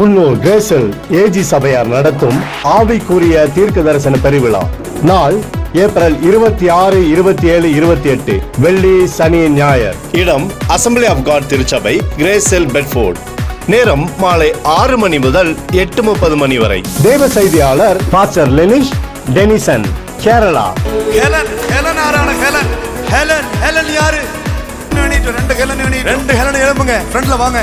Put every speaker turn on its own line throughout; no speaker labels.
Coonoor கிரேசல் AG சபையார் நடத்தும் ஆவிக்குரிய தீர்க்க தரிசன பெருவிழா. நாள் ஏப்ரல் இருபத்தி ஆறு இருபத்தி ஏழு இருபத்தி எட்டு வெள்ளி சனி ஞாயிறு. இடம் அசம்பிளி ஆஃப் காட் திருச்சபை கிரேசெல் பெட்ஃபோர்ட் நேரம் மாலை ஆறு மணி முதல் எட்டு முப்பது மணி வரை. தேவ செய்தியாளர் pastor Lenish Denison Kerala.
Helen Helen ஆரான Helen. Helen Helen யாரு? ரெண்டு ஹெலன் ரெண்டு ஹெலன் எழுப்புங்க ஃப்ரண்ட்ல வாங்க.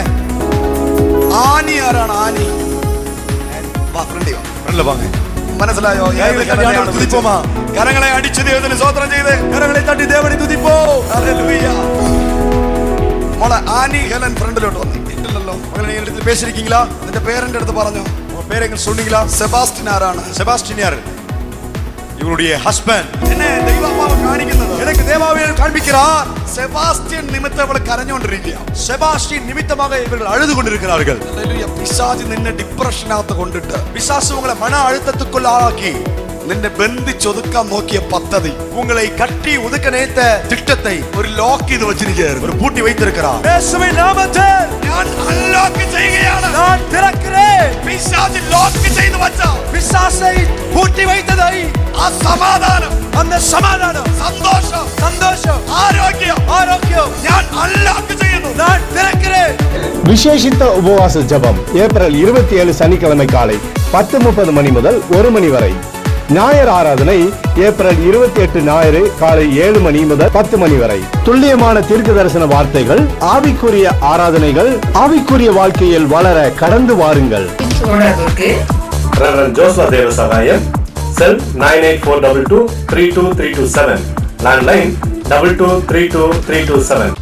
ആരാണ് ആനി? മനസ്സിലായോ? തുതിപ്പോമാ കരങ്ങളെ അടിച്ചു ദൈവത്തിന് സ്വോത്രം ചെയ്ത് കരങ്ങളെ തട്ടി ദേവനെ തുതിപ്പോ? മോളെ ആനി ഹെലൻ ഫ്രണ്ടിലോട്ട് വന്നിട്ടില്ലല്ലോ മകളെ അടുത്ത് പേശിരിക്കீங்களா നിന്റെ പേരന്റെ അടുത്ത് പറഞ്ഞു. പേരെങ്കിലും സൊന്നீங்களா സെബാസ്റ്റിൻ ആരാണ്? സെബാസ്റ്റിൻ ഇവരുടെ ഹസ്ബൻഡ് കർത്താവ് കാണിക്കുന്നത് എനിക്ക് ദേവാവിയിൽ കാണിപ്പിക്കാർ സെബാസ്റ്റ്യൻ നിമിത്തം ഇവിടെ കരഞ്ഞുകൊണ്ടിരിക്കുക സെബാസ്റ്റ്യൻ നിമിത്തമാക ഇവർ അഴുതുകൊണ്ടിരിക്കുന്നവർ പിശാജ് നിന്നെ ഡിപ്രഷനകത്ത് കൊണ്ടിട്ട് പിശാസ് ഉങ്ങളെ മന അഴുത്തത്തുക്കുള്ള ആളാക്കി നിന്നെ ബന്ധിച്ചൊതുക്കാൻ നോക്കിയ പദ്ധതി ഉങ്ങളെ കട്ടി ഒതുക്ക നേത്ത തിട്ടത്തെ ഒരു ലോക്ക് ചെയ്ത് വെച്ചിരിക്കുകയായിരുന്നു ഒരു പൂട്ടി വൈത്തിരിക്കാം ഞാൻ അൺലോക്ക് ചെയ്യുകയാണ് ഞാൻ തിരക്കറേൻ പിശാജ് ലോക്ക് ചെയ്തു വച്ച പിശാസെ പൂട്ടി വൈത്തതായി ആ സമാധാനം அந்த സമാധാനം സന്തോഷം സന്തോഷം ആരോഗ്യം ആരോഗ്യം ഞാൻ അൺലോക്ക് ചെയ്യുന്നു ഞാൻ திறக்கிறேன்
விசேஷித்த உபவாச ஜெபம் ஏப்ரல் இருபத்தி ஏழு சனிக்கிழமை காலை பத்து முப்பது மணி முதல் ஒரு மணி வரை ஞாயிறு ஆராதனை ஏப்ரல் இருபத்தி எட்டு ஞாயிறு காலை ஏழு மணி முதல் பத்து மணி வரை துல்லியமான தீர்க்க தரிசன வார்த்தைகள் ஆவிக்குரிய ஆராதனைகள் ஆவிக்குரிய வாழ்க்கையில் வளர கடந்து வாருங்கள்
cell
nine eight four double two three two three two seven landline double two three two three two seven